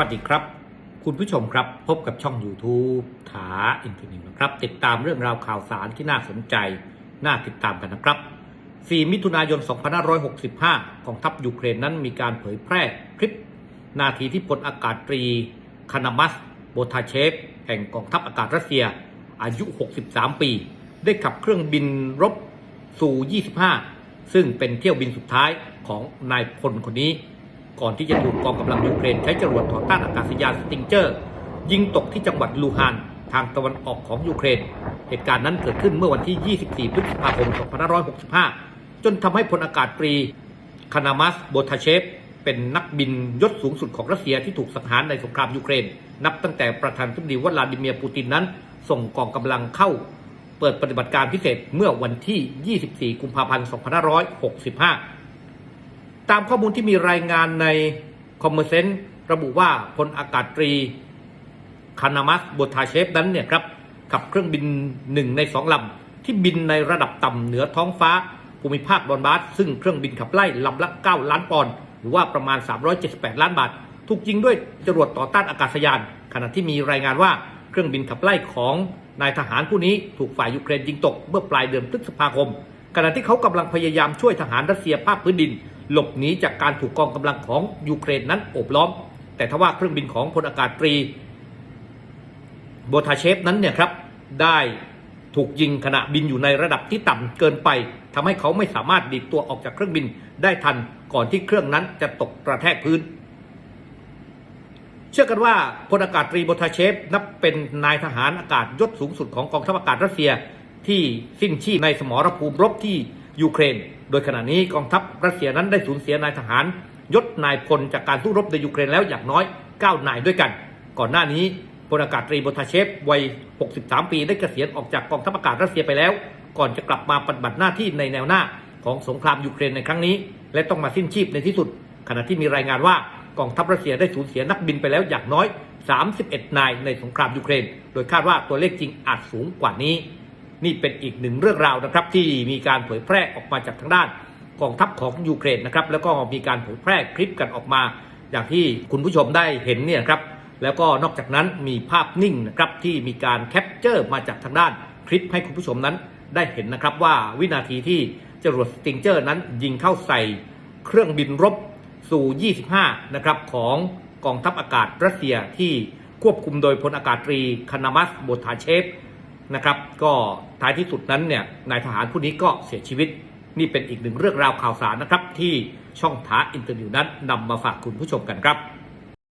วัสดีครับ คุณผู้ชมครับพบกับช่อง YouTube ถาอินทนิวนะครับ ติดตามเรื่องราวข่าวสารที่น่าสนใจ น่าติดตามกันนะครับ 4 มิถุนายน 2565 กองทัพยูเครนนั้นมีการเผยแพร่คลิป นาทีที่พลอากาศตรีคานามัส โบทาเชฟ แห่งกองทัพอากาศรัสเซีย อายุ 63 ปี ได้ขับเครื่องบินรบสู่ 25 ซึ่งเป็นเที่ยวบินสุดท้ายของนายพลคนนี้ ก่อนที่จะถูกกองกำลังยูเครนใช้จรวดต่อต้านอากาศยานสติงเจอร์ ยิงตกที่จังหวัดลูฮานทางตะวันออกของยูเครน เหตุการณ์นั้นเกิดขึ้นเมื่อวันที่ 24 พฤษภาคม 2565 จนทำให้พลอากาศตรีคานามัสโบทาเชฟ เป็นนักบินยศสูงสุดของรัสเซียที่ถูกสังหารในสงครามยูเครน นับตั้งแต่ประธานาธิบดีวลาดิเมียร์ปูตินนั้น ส่งกองกำลังเข้า เปิดปฏิบัติการพิเศษเมื่อวันที่ 24 กุมภาพันธ์ 2565 ตามข้อมูลที่มีรายงานในคอมเมอร์เซนต์ระบุว่าพลอากาศตรีคานามัสบทาเชฟนั้นเนี่ยครับขับเครื่องบินหนึ่งในสองลำที่บินในระดับต่ำเหนือท้องฟ้าภูมิภาคดอนบาสซึ่งเครื่องบินขับไล่ลำละ 9 ล้านปอนด์หรือว่าประมาณ 378 ล้านบาท ถูกยิงด้วยจรวดต่อต้านอากาศยาน ขณะที่มีรายงานว่าเครื่องบินขับไล่ของนายทหารผู้นี้ถูกฝ่ายยูเครนยิงตกเมื่อปลายเดือนพฤษภาคมขณะที่เขากำลังพยายามช่วยทหารรัสเซียภาคพื้นดิน หลบหนีจากการถูกกองกำลังของยูเครนนั้นโอบล้อม แต่ทว่าเครื่องบินของพลอากาศตรีโบทาเชฟนั้นเนี่ยครับได้ถูกยิงขณะบินอยู่ในระดับที่ต่ำเกินไปทำให้เขาไม่สามารถดีดตัวออกจากเครื่องบินได้ทันก่อนที่เครื่องนั้นจะตกกระแทกพื้น เชื่อกันว่าพลอากาศตรีโบทาเชฟนับเป็นนายทหารอากาศยศสูงสุดของกองทัพอากาศรัสเซียที่สิ้นชีพในสมรภูมิรบที่ยูเครน โดยขณะนี้กองทัพรัสเซียนั้นได้สูญเสียนายทหารยศนายพลจากการสู้รบในยูเครนแล้วอย่างน้อย 9 นายด้วยกัน ก่อนหน้านี้พลอากาศตรีโบทาเชฟวัย 63 ปีได้เกษียณออกจากกองทัพอากาศรัสเซียไปแล้ว ก่อนจะกลับมาปฏิบัติหน้าที่ในแนวหน้าของสงครามยูเครนในครั้งนี้ และต้องมาสิ้นชีพในที่สุด ขณะที่มีรายงานว่ากองทัพรัสเซียได้สูญเสียนักบินไปแล้วอย่างน้อย 31 นายในสงครามยูเครน โดยคาดว่าตัวเลขจริงอาจสูงกว่านี้ นี่เป็นอีกหนึ่งเรื่องราวนะครับ ที่มีการเผยแพร่ออกมาจากทางด้านกองทัพของยูเครนนะครับแล้วก็มีการเผยแพร่คลิปกันออกมา อย่างที่คุณผู้ชมได้เห็นเนี่ยครับแล้วก็นอกจากนั้นมีภาพนิ่งนะครับที่มีการแคปเจอร์มาจากทางด้านคลิปให้คุณผู้ชมนั้นได้เห็นนะครับว่าวินาทีที่จรวดสติงเจอร์นั้นยิงเข้าใส่เครื่องบินรบสู่ 25 นะครับของกองทัพอากาศรัสเซียที่ควบคุมโดยพลอากาศตรีคานามัสโบทาเชฟ นะครับ ก็ท้ายที่สุดนั้นเนี่ยนายทหารผู้นี้ก็เสียชีวิต นี่เป็นอีกหนึ่งเรื่องราวข่าวสารนะครับ ที่ช่องท้าอินเตอร์นิวนั้นนำมาฝากคุณผู้ชมกันครับ